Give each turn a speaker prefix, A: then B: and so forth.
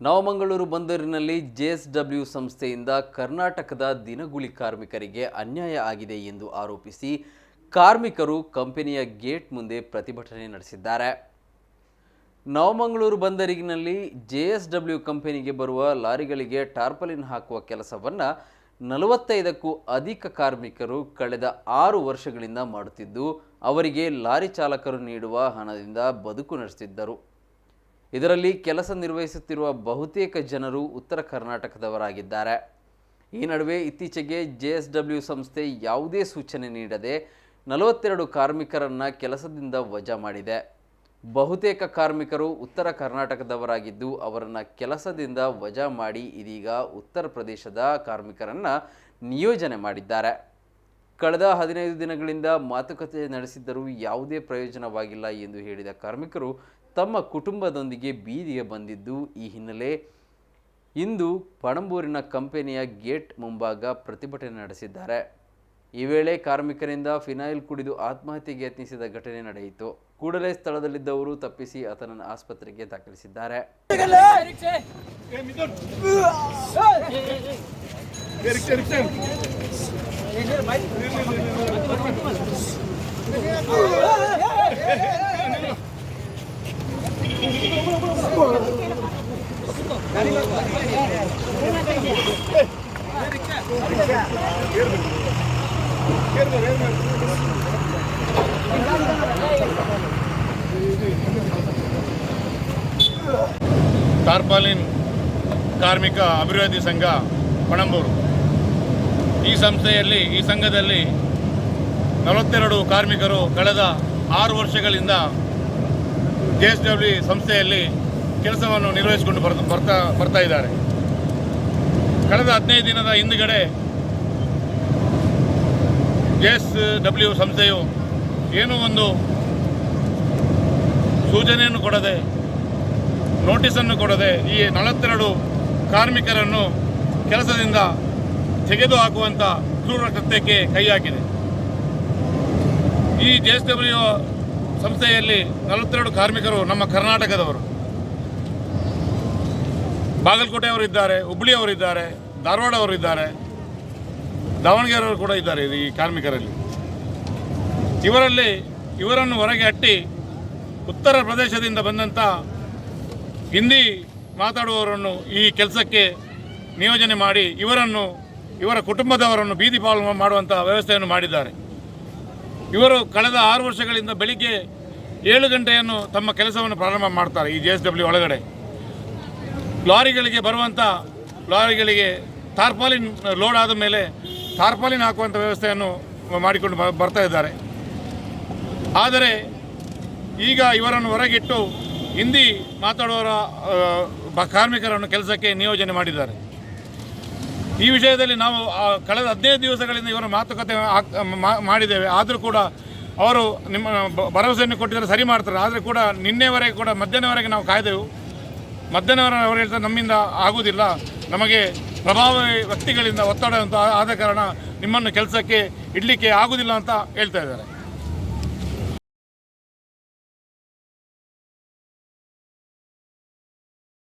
A: ನವಮಂಗಳೂರು ಬಂದರಿನಲ್ಲಿ ಜೆಎಸ್ಡಬ್ಲ್ಯೂ ಸಂಸ್ಥೆಯಿಂದ ಕರ್ನಾಟಕದ ದಿನಗೂಲಿ ಕಾರ್ಮಿಕರಿಗೆ ಅನ್ಯಾಯ ಆಗಿದೆ ಎಂದು ಆರೋಪಿಸಿ ಕಾರ್ಮಿಕರು ಕಂಪನಿಯ ಗೇಟ್ ಮುಂದೆ ಪ್ರತಿಭಟನೆ ನಡೆಸಿದ್ದಾರೆ. ನವಮಂಗಳೂರು ಬಂದರಿನಲ್ಲಿ ಜೆಎಸ್ಡಬ್ಲ್ಯೂ ಕಂಪನಿಗೆ ಬರುವ ಲಾರಿಗಳಿಗೆ ಟಾರ್ಪಲಿನ್ ಹಾಕುವ ಕೆಲಸವನ್ನು ನಲವತ್ತೈದಕ್ಕೂ ಅಧಿಕ ಕಾರ್ಮಿಕರು ಕಳೆದ ಆರು ವರ್ಷಗಳಿಂದ ಮಾಡುತ್ತಿದ್ದು, ಅವರಿಗೆ ಲಾರಿ ಚಾಲಕರು ನೀಡುವ ಹಣದಿಂದ ಬದುಕು ನಡೆಸುತ್ತಿದ್ದರು. ಇದರಲ್ಲಿ ಕೆಲಸ ನಿರ್ವಹಿಸುತ್ತಿರುವ ಬಹುತೇಕ ಜನರು ಉತ್ತರ ಕರ್ನಾಟಕದವರಾಗಿದ್ದಾರೆ. ಈ ನಡುವೆ ಇತ್ತೀಚೆಗೆ ಜೆಎಸ್ಡಬ್ಲ್ಯೂ ಸಂಸ್ಥೆ ಯಾವುದೇ ಸೂಚನೆ ನೀಡದೆ ನಲವತ್ತೆರಡು ಕಾರ್ಮಿಕರನ್ನು ಕೆಲಸದಿಂದ ವಜಾ ಮಾಡಿದೆ. ಬಹುತೇಕ ಕಾರ್ಮಿಕರು ಉತ್ತರ ಕರ್ನಾಟಕದವರಾಗಿದ್ದು ಅವರನ್ನು ಕೆಲಸದಿಂದ ವಜಾ ಮಾಡಿ ಇದೀಗ ಉತ್ತರ ಪ್ರದೇಶದ ಕಾರ್ಮಿಕರನ್ನು ನಿಯೋಜನೆ ಮಾಡಿದ್ದಾರೆ. ಕಳೆದ ಹದಿನೈದು ದಿನಗಳಿಂದ ಮಾತುಕತೆ ನಡೆಸಿದ್ದರೂ ಯಾವುದೇ ಪ್ರಯೋಜನವಾಗಿಲ್ಲ ಎಂದು ಹೇಳಿದ ಕಾರ್ಮಿಕರು ತಮ್ಮ ಕುಟುಂಬದೊಂದಿಗೆ ಬೀದಿಗೆ ಬಂದಿದ್ದು ಈ ಹಿನ್ನೆಲೆ. ಇಂದು ಪಣಂಬೂರಿನ ಕಂಪನಿಯ ಗೇಟ್ ಮುಂಭಾಗ ಪ್ರತಿಭಟನೆ ನಡೆಸಿದ್ದಾರೆ. ಈ ವೇಳೆ ಕಾರ್ಮಿಕರಿಂದ ಫಿನಾಯಿಲ್ ಕುಡಿದು ಆತ್ಮಹತ್ಯೆಗೆ ಯತ್ನಿಸಿದ ಘಟನೆ ನಡೆಯಿತು. ಕೂಡಲೇ ಸ್ಥಳದಲ್ಲಿದ್ದವರು ತಪ್ಪಿಸಿ ಆತನನ್ನು ಆಸ್ಪತ್ರೆಗೆ ದಾಖಲಿಸಿದ್ದಾರೆ.
B: టార్పాలిన్ కార్మిక అభివృద్ధి సంఘ పణంబూరు ಈ ಸಂಸ್ಥೆಯಲ್ಲಿ, ಈ ಸಂಘದಲ್ಲಿ ನಲವತ್ತೆರಡು ಕಾರ್ಮಿಕರು ಕಳೆದ ಆರು ವರ್ಷಗಳಿಂದ ಜೆ ಎಸ್ ಡಬ್ಲ್ಯೂ ಸಂಸ್ಥೆಯಲ್ಲಿ ಕೆಲಸವನ್ನು ನಿರ್ವಹಿಸಿಕೊಂಡು ಬರ್ತಾ ಬರ್ತಾ ಬರ್ತಾ ಇದ್ದಾರೆ. ಕಳೆದ ಹದಿನೈದು ದಿನದ ಹಿಂದುಗಡೆ ಜೆ ಎಸ್ ಡಬ್ಲ್ಯೂ ಸಂಸ್ಥೆಯು ಏನೋ ಒಂದು ಸೂಚನೆಯನ್ನು ಕೊಡದೆ, ನೋಟಿಸನ್ನು ಕೊಡದೆ ಈ ನಲವತ್ತೆರಡು ಕಾರ್ಮಿಕರನ್ನು ಕೆಲಸದಿಂದ ತೆಗೆದುಹಾಕುವಂಥ ಕ್ರೂರ ಕೃತ್ಯಕ್ಕೆ ಕೈ ಹಾಕಿದೆ ಈ ಜೆ ಎಸ್ ಡಬ್ಲ್ಯೂ ಸಂಸ್ಥೆಯಲ್ಲಿ ನಲವತ್ತೆರಡು ಕಾರ್ಮಿಕರು ನಮ್ಮ ಕರ್ನಾಟಕದವರು. ಬಾಗಲಕೋಟೆಯವರು ಇದ್ದಾರೆ ಧಾರವಾಡವರಿದ್ದಾರೆ. ದಾವಣಗೆರೆಯವರು ಕೂಡ ಇದ್ದಾರೆ ಈ ಕಾರ್ಮಿಕರಲ್ಲಿ. ಇವರಲ್ಲಿ ಇವರನ್ನು ಹೊರಗೆ ಅಟ್ಟಿ ಉತ್ತರ ಪ್ರದೇಶದಿಂದ ಬಂದಂಥ ಹಿಂದಿ ಮಾತಾಡುವವರನ್ನು ಈ ಕೆಲಸಕ್ಕೆ ನಿಯೋಜನೆ ಮಾಡಿ ಇವರನ್ನು ಇವರ ಕುಟುಂಬದವರನ್ನು ಬೀದಿ ಪಾಲು ಮಾಡುವಂಥ ವ್ಯವಸ್ಥೆಯನ್ನು ಮಾಡಿದ್ದಾರೆ. ಇವರು ಕಳೆದ ಆರು ವರ್ಷಗಳಿಂದ ಬೆಳಿಗ್ಗೆ ಏಳು ಗಂಟೆಯನ್ನು ತಮ್ಮ ಕೆಲಸವನ್ನು ಪ್ರಾರಂಭ ಮಾಡ್ತಾರೆ ಈ ಜೆ ಎಸ್ ಡಬ್ಲ್ಯೂ ಒಳಗಡೆ. ಲಾರಿಗಳಿಗೆ ಬರುವಂಥ ಲಾರಿಗಳಿಗೆ ಟಾರ್ಪಾಲಿನ್ ಲೋಡ್ ಆದ ಮೇಲೆ ತಾರ್ಪಾಲಿನ್ ಹಾಕುವಂಥ ವ್ಯವಸ್ಥೆಯನ್ನು ಮಾಡಿಕೊಂಡು ಬರ್ತಾ ಇದ್ದಾರೆ. ಆದರೆ ಈಗ ಇವರನ್ನು ಹೊರಗಿಟ್ಟು ಹಿಂದಿ ಮಾತಾಡುವವರ ಕಾರ್ಮಿಕರನ್ನು ಕೆಲಸಕ್ಕೆ ನಿಯೋಜನೆ ಮಾಡಿದ್ದಾರೆ. ಈ ವಿಷಯದಲ್ಲಿ ನಾವು ಕಳೆದ ಹದಿನೈದು ದಿವಸಗಳಿಂದ ಇವರ ಮಾತುಕತೆ ಮಾಡಿದ್ದೇವೆ. ಆದರೂ ಕೂಡ ಅವರು ನಿಮ್ಮ ಭರವಸೆಯನ್ನು ಕೊಟ್ಟಿದ್ದಾರೆ, ಸರಿ ಮಾಡ್ತಾರೆ. ಆದರೆ ಕೂಡ ನಿನ್ನೆವರೆಗೆ ಕೂಡ, ಮಧ್ಯಾಹ್ನವರೆಗೆ ನಾವು ಕಾಯ್ದೆವು. ಮಧ್ಯಾಹ್ನವರೆಗೆ ಅವರು ಹೇಳ್ತಾರೆ, ನಮ್ಮಿಂದ ಆಗುವುದಿಲ್ಲ. ನಮಗೆ ಪ್ರಭಾವಿ ವ್ಯಕ್ತಿಗಳಿಂದ ಒತ್ತಡ ಅಂತ ಆದ ಕಾರಣ ನಿಮ್ಮನ್ನು ಕೆಲಸಕ್ಕೆ ಇಡಲಿಕ್ಕೆ ಆಗುವುದಿಲ್ಲ ಅಂತ ಹೇಳ್ತಾ ಇದ್ದಾರೆ.